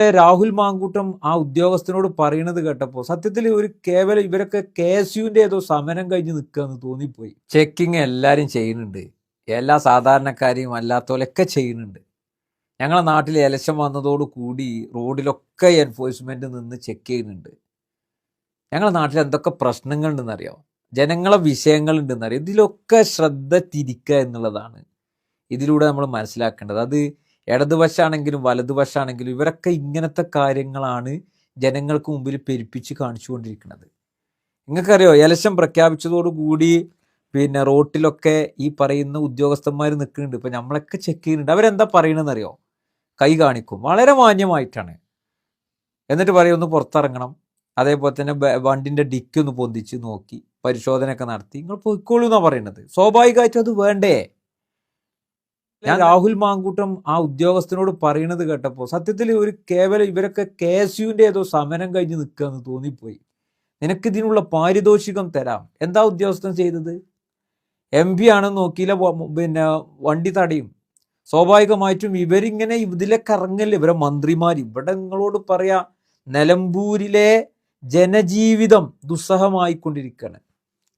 രാഹുൽ മാങ്കൂട്ടം ആ ഉദ്യോഗസ്ഥനോട് പറയണത് കേട്ടപ്പോൾ സത്യത്തിൽ ഒരു കേവലം ഇവരൊക്കെ കെ എസ് യുവിന്റെ ഏതോ സമരം കഴിഞ്ഞ് നിൽക്കുകയെന്ന് തോന്നിപ്പോയി. ചെക്കിങ് എല്ലാരും ചെയ്യുന്നുണ്ട്. എല്ലാ സാധാരണക്കാരെയും അല്ലാത്തവരൊക്കെ ചെയ്യുന്നുണ്ട്. ഞങ്ങളെ നാട്ടിൽ ഇലക്ഷൻ വന്നതോട് കൂടി റോഡിലൊക്കെ എൻഫോഴ്സ്മെന്റ് നിന്ന് ചെക്ക് ചെയ്യുന്നുണ്ട്. ഞങ്ങളുടെ നാട്ടിൽ എന്തൊക്കെ പ്രശ്നങ്ങൾ പ്രശ്നങ്ങളുണ്ടെന്നറിയോ ജനങ്ങളെ വിഷയങ്ങളുണ്ടെന്നറിയോ ഇതിലൊക്കെ ശ്രദ്ധ തിരിക്കുക എന്നുള്ളതാണ് ഇതിലൂടെ നമ്മൾ മനസ്സിലാക്കേണ്ടത്. അത് ഇടതുവശാണെങ്കിലും വലതുവശാണെങ്കിലും ഇവരൊക്കെ ഇങ്ങനത്തെ കാര്യങ്ങളാണ് ജനങ്ങൾക്ക് മുമ്പിൽ പെരുപ്പിച്ച് കാണിച്ചുകൊണ്ടിരിക്കുന്നത്. നിങ്ങൾക്കറിയോ ഇലക്ഷൻ പ്രഖ്യാപിച്ചതോടുകൂടി പിന്നെ റോട്ടിലൊക്കെ ഈ പറയുന്ന ഉദ്യോഗസ്ഥന്മാർ നിൽക്കുന്നുണ്ട്. ഇപ്പം നമ്മളൊക്കെ ചെക്ക് ചെയ്യുന്നുണ്ട്. അവരെന്താ പറയണമെന്നറിയോ കൈ കാണിക്കും. വളരെ മാന്യമായിട്ടാണ്. എന്നിട്ട് പറയും ഒന്ന് പുറത്തിറങ്ങണം. അതേപോലെ തന്നെ വണ്ടിന്റെ ഡിക്കി ഒന്ന് പൊന്തിച്ച് നോക്കി പരിശോധനയൊക്കെ നടത്തി. നിങ്ങൾ പോയിക്കോളൂ എന്നാണ് പറയുന്നത്. സ്വാഭാവികമായിട്ടും അത് വേണ്ടേ? ഞാൻ രാഹുൽ മാങ്കൂട്ടം ആ ഉദ്യോഗസ്ഥനോട് പറയണത് കേട്ടപ്പോൾ സത്യത്തിൽ ഒരു കേവലം ഇവരൊക്കെ കെ എസ് യുവിന്റെ ഏതോ സമരം കഴിഞ്ഞ് നിൽക്കുകയെന്ന് തോന്നിപ്പോയി. നിനക്ക് ഇതിനുള്ള പാരിതോഷികം തരാം. എന്താ ഉദ്യോഗസ്ഥൻ ചെയ്തത്? എം പി ആണെന്ന് നോക്കിയില്ല പിന്നെ വണ്ടി തടയും. സ്വാഭാവികമായിട്ടും ഇവരിങ്ങനെ ഇതിലൊക്കെ ഇറങ്ങല്ലേ? ഇവരെ മന്ത്രിമാർ ഇവിടെ നിങ്ങളോട് പറയാ നിലമ്പൂരിലെ ജനജീവിതം ദുസ്സഹമായിക്കൊണ്ടിരിക്കുകയാണ്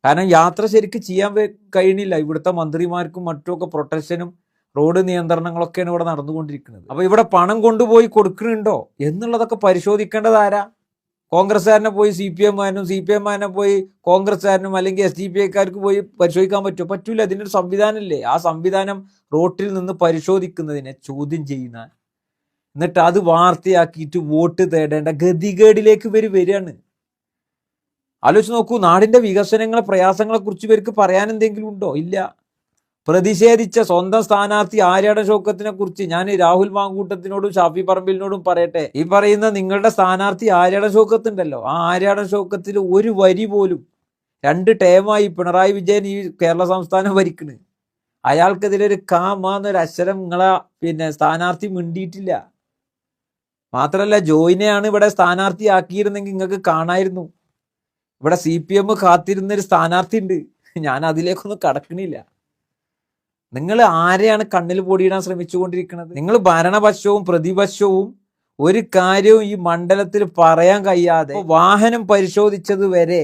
കാരണം യാത്ര ശരിക്ക് ചെയ്യാൻ കഴിയണില്ല ഇവിടുത്തെ മന്ത്രിമാർക്കും മറ്റുമൊക്കെ പ്രൊട്ടക്ഷനും റോഡ് നിയന്ത്രണങ്ങളൊക്കെയാണ് ഇവിടെ നടന്നുകൊണ്ടിരിക്കുന്നത്. അപ്പൊ ഇവിടെ പണം കൊണ്ടുപോയി കൊടുക്കുന്നുണ്ടോ എന്നുള്ളതൊക്കെ പരിശോധിക്കേണ്ടത് ആരാ? കോൺഗ്രസ്സുകാരനെ പോയി സി പി എമ്മാരനും സി പി എമ്മാരനെ പോയി കോൺഗ്രസ്സുകാരനും അല്ലെങ്കിൽ എസ് ഡി പി ഐക്കാർക്ക് പോയി പരിശോധിക്കാൻ പറ്റുമോ? പറ്റൂല അതിനൊരു സംവിധാനമില്ലേ? ആ സംവിധാനം റോട്ടിൽ നിന്ന് പരിശോധിക്കുന്നതിനെ ചോദ്യം ചെയ്യുന്ന എന്നിട്ട് അത് വാർത്തയാക്കിയിട്ട് വോട്ട് തേടേണ്ട ഗതികേടിലേക്ക് ഇവർ വരികയാണ്. ആലോചിച്ച് നോക്കൂ നാടിന്റെ വികസനങ്ങളെ പ്രയാസങ്ങളെ കുറിച്ച് ഇവർക്ക് പറയാൻ എന്തെങ്കിലും ഉണ്ടോ? ഇല്ല. പ്രതിഷേധിച്ച സ്വന്തം സ്ഥാനാർത്ഥി ആര്യാടൻ ഷോക്കത്തിനെ കുറിച്ച് ഞാൻ രാഹുൽ മാങ്കൂട്ടത്തിനോടും ഷാഫി പറമ്പിലിനോടും പറയട്ടെ. ഈ പറയുന്ന നിങ്ങളുടെ സ്ഥാനാർത്ഥി ആര്യാടൻ ഷോക്കത്തുണ്ടല്ലോ ആ ആര്യാടൻ ഷോക്കത്തിൽ ഒരു വരി പോലും രണ്ട് ടേമായി പിണറായി വിജയൻ ഈ കേരള സംസ്ഥാനം ഭരിക്കണ്. അയാൾക്കെതിരെ ഒരു കാമാന്നൊരു അക്ഷരം നിങ്ങളെ പിന്നെ സ്ഥാനാർത്ഥി മിണ്ടിയിട്ടില്ല. മാത്രമല്ല ജോയിനെയാണ് ഇവിടെ സ്ഥാനാർത്ഥി ആക്കിയിരുന്നെങ്കിൽ നിങ്ങൾക്ക് കാണായിരുന്നു. ഇവിടെ സി പി എം കാത്തിരുന്നൊരു സ്ഥാനാർത്ഥി ഉണ്ട് ഞാൻ അതിലേക്കൊന്നും കടക്കണില്ല. നിങ്ങൾ ആരെയാണ് കണ്ണിൽ പൊടിയിടാൻ ശ്രമിച്ചുകൊണ്ടിരിക്കുന്നത്? നിങ്ങൾ ഭരണപക്ഷവും പ്രതിപക്ഷവും ഒരു കാര്യവും ഈ മണ്ഡലത്തിൽ പറയാൻ കഴിയാതെ വാഹനം പരിശോധിച്ചത് വരെ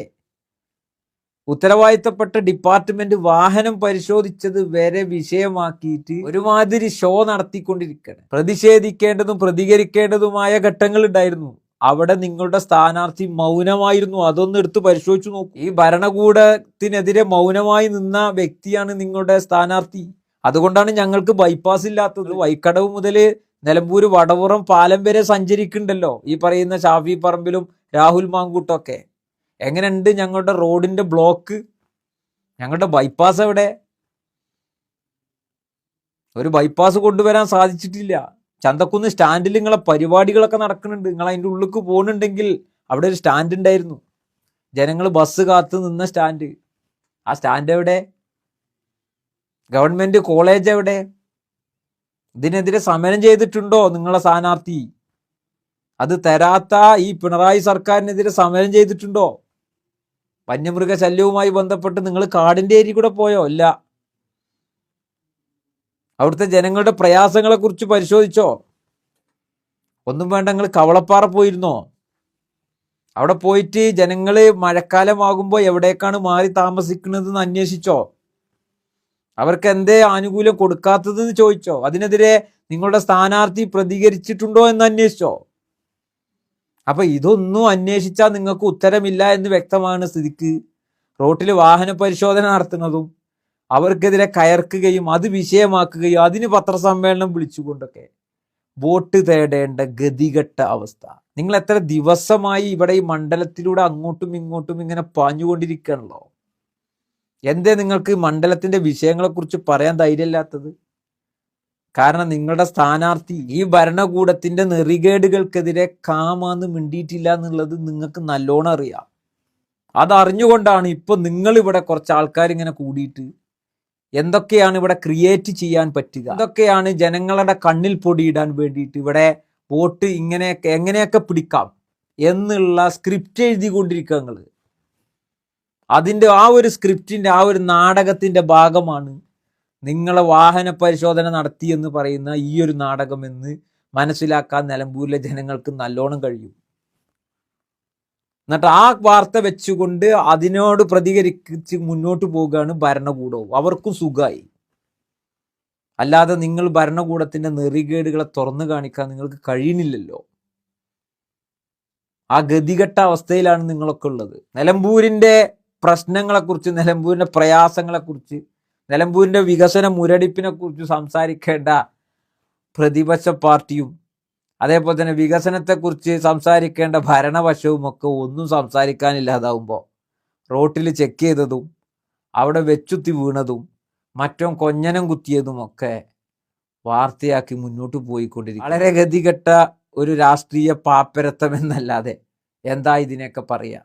ഉത്തരവാദിത്തപ്പെട്ട ഡിപ്പാർട്ട്മെന്റ് വാഹനം പരിശോധിച്ചത് വരെ വിഷയമാക്കിയിട്ട് ഒരുമാതിരി ഷോ നടത്തിക്കൊണ്ടിരിക്കണം പ്രതിഷേധിക്കേണ്ടതും പ്രതികരിക്കേണ്ടതുമായ ഘട്ടങ്ങൾ ഉണ്ടായിരുന്നു. അവിടെ നിങ്ങളുടെ സ്ഥാനാർത്ഥി മൗനമായിരുന്നു. അതൊന്ന് എടുത്ത് പരിശോധിച്ചു നോക്കൂ. ഈ ഭരണകൂടത്തിനെതിരെ മൗനമായി നിന്ന വ്യക്തിയാണ് നിങ്ങളുടെ സ്ഥാനാർത്ഥി. അതുകൊണ്ടാണ് ഞങ്ങൾക്ക് ബൈപ്പാസ് ഇല്ലാത്തത്. വൈക്കടവ് മുതൽ നിലമ്പൂര് വടവുറം പാലം വരെ സഞ്ചരിക്കുന്നുണ്ടല്ലോ. ഈ പറയുന്ന ഷാഫി പറമ്പിലും രാഹുൽ മാങ്കൂട്ടൊക്കെ എങ്ങനെയുണ്ട് ഞങ്ങളുടെ റോഡിന്റെ ബ്ലോക്ക്? ഞങ്ങളുടെ ബൈപ്പാസ് എവിടെ? ഒരു ബൈപ്പാസ് കൊണ്ടുവരാൻ സാധിച്ചിട്ടില്ല. ചന്തക്കുന്ന് സ്റ്റാൻഡിൽ നിങ്ങളെ പരിപാടികളൊക്കെ നടക്കുന്നുണ്ട്. നിങ്ങൾ അതിന്റെ ഉള്ളിലേക്ക് പോകുന്നുണ്ടെങ്കിൽ അവിടെ ഒരു സ്റ്റാൻഡ് ഉണ്ടായിരുന്നു. ജനങ്ങൾ ബസ് കാത്ത് നിന്ന സ്റ്റാൻഡ്. ആ സ്റ്റാൻഡ് എവിടെ? ഗവൺമെന്റ് കോളേജ് എവിടെ? ഇതിനെതിരെ സമരം ചെയ്തിട്ടുണ്ടോ നിങ്ങളെ സ്ഥാനാർത്ഥി? അത് തരാത്ത ഈ പിണറായി സർക്കാരിനെതിരെ സമരം ചെയ്തിട്ടുണ്ടോ? വന്യമൃഗ ശല്യവുമായി ബന്ധപ്പെട്ട് നിങ്ങൾ കാടിന്റെ ഏരി കൂടെ പോയോ? ഇല്ല. അവിടുത്തെ ജനങ്ങളുടെ പ്രയാസങ്ങളെ കുറിച്ച് പരിശോധിച്ചോ? ഒന്നും വേണ്ട നിങ്ങൾ കവളപ്പാറ പോയിരുന്നോ? അവിടെ പോയിട്ട് ജനങ്ങൾ മഴക്കാലമാകുമ്പോൾ എവിടേക്കാണ് മാറി താമസിക്കുന്നതെന്ന് അന്വേഷിച്ചോ? അവർക്ക് എന്തേ ആനുകൂല്യം കൊടുക്കാത്തതെന്ന് ചോദിച്ചോ? അതിനെതിരെ നിങ്ങളുടെ സ്ഥാനാർത്ഥി പ്രതികരിച്ചിട്ടുണ്ടോ എന്ന് അന്വേഷിച്ചോ? അപ്പൊ ഇതൊന്നും അന്വേഷിച്ചാൽ നിങ്ങൾക്ക് ഉത്തരമില്ല എന്ന് വ്യക്തമാണ് സ്ഥിതിക്ക്. റോട്ടിൽ വാഹന പരിശോധന നടത്തുന്നതും അവർക്കെതിരെ കയർക്കുകയും അത് വിഷയമാക്കുകയും അതിന് പത്രസമ്മേളനം വിളിച്ചുകൊണ്ടൊക്കെ വോട്ട് തേടേണ്ട ഗതികെട്ട അവസ്ഥ. നിങ്ങൾ എത്ര ദിവസമായി ഇവിടെ ഈ മണ്ഡലത്തിലൂടെ അങ്ങോട്ടും ഇങ്ങോട്ടും ഇങ്ങനെ പാഞ്ഞുകൊണ്ടിരിക്കണല്ലോ എന്തേ നിങ്ങൾക്ക് മണ്ഡലത്തിന്റെ വിഷയങ്ങളെക്കുറിച്ച് പറയാൻ ധൈര്യമില്ലാത്തത്? കാരണം നിങ്ങളുടെ സ്ഥാനാർത്ഥി ഈ ഭരണകൂടത്തിന്റെ നെറികേടുകൾക്കെതിരെ കാമാന്ന് മിണ്ടിയിട്ടില്ല എന്നുള്ളത് നിങ്ങൾക്ക് നല്ലോണം അറിയാം. അതറിഞ്ഞുകൊണ്ടാണ് ഇപ്പൊ നിങ്ങൾ ഇവിടെ കുറച്ച് ആൾക്കാരിങ്ങനെ കൂടിയിട്ട് എന്തൊക്കെയാണ് ഇവിടെ ക്രിയേറ്റ് ചെയ്യാൻ പറ്റുക? എന്തൊക്കെയാണ് ജനങ്ങളുടെ കണ്ണിൽ പൊടിയിടാൻ വേണ്ടിയിട്ട് ഇവിടെ വോട്ട് ഇങ്ങനെയൊക്കെ എങ്ങനെയൊക്കെ പിടിക്കാം എന്നുള്ള സ്ക്രിപ്റ്റ് എഴുതിക്കൊണ്ടിരിക്കുക നിങ്ങൾ അതിന്റെ ആ ഒരു സ്ക്രിപ്റ്റിന്റെ ആ ഒരു നാടകത്തിന്റെ ഭാഗമാണ് നിങ്ങളെ വാഹന പരിശോധന നടത്തിയെന്ന് പറയുന്ന ഈ ഒരു നാടകമെന്ന് മനസ്സിലാക്കാൻ നിലമ്പൂരിലെ ജനങ്ങൾക്ക് നല്ലോണം കഴിയും. എന്നിട്ട് ആ വാർത്ത വെച്ചുകൊണ്ട് അതിനോട് പ്രതികരിച്ച് മുന്നോട്ട് പോവുകയാണ് ഭരണകൂടവും. അവർക്കും സുഖമായി അല്ലാതെ നിങ്ങൾ ഭരണകൂടത്തിന്റെ നെറികേടുകളെ തുറന്നു കാണിക്കാൻ നിങ്ങൾക്ക് കഴിയുന്നില്ലല്ലോ. ആ ഗതികെട്ട അവസ്ഥയിലാണ് നിങ്ങളൊക്കെ ഉള്ളത്. നിലമ്പൂരിന്റെ പ്രശ്നങ്ങളെക്കുറിച്ച് നിലമ്പൂരിന്റെ പ്രയാസങ്ങളെക്കുറിച്ച് നിലമ്പൂരിന്റെ വികസന മുരടിപ്പിനെ കുറിച്ച് സംസാരിക്കേണ്ട പ്രതിപക്ഷ പാർട്ടിയും അതേപോലെ തന്നെ വികസനത്തെക്കുറിച്ച് സംസാരിക്കേണ്ട ഭരണവശവും ഒക്കെ ഒന്നും സംസാരിക്കാനില്ലാതാവുമ്പോൾ റോട്ടിൽ ചെക്ക് ചെയ്തതും അവിടെ വെച്ചുത്തി വീണതും മറ്റും കൊഞ്ഞനം കുത്തിയതും ഒക്കെ വാർത്തയാക്കി മുന്നോട്ട് പോയിക്കൊണ്ടിരിക്കും വളരെ ഗതികെട്ട ഒരു രാഷ്ട്രീയ പാപ്പരത്വം എന്നല്ലാതെ എന്താ ഇതിനെയൊക്കെ പറയാ?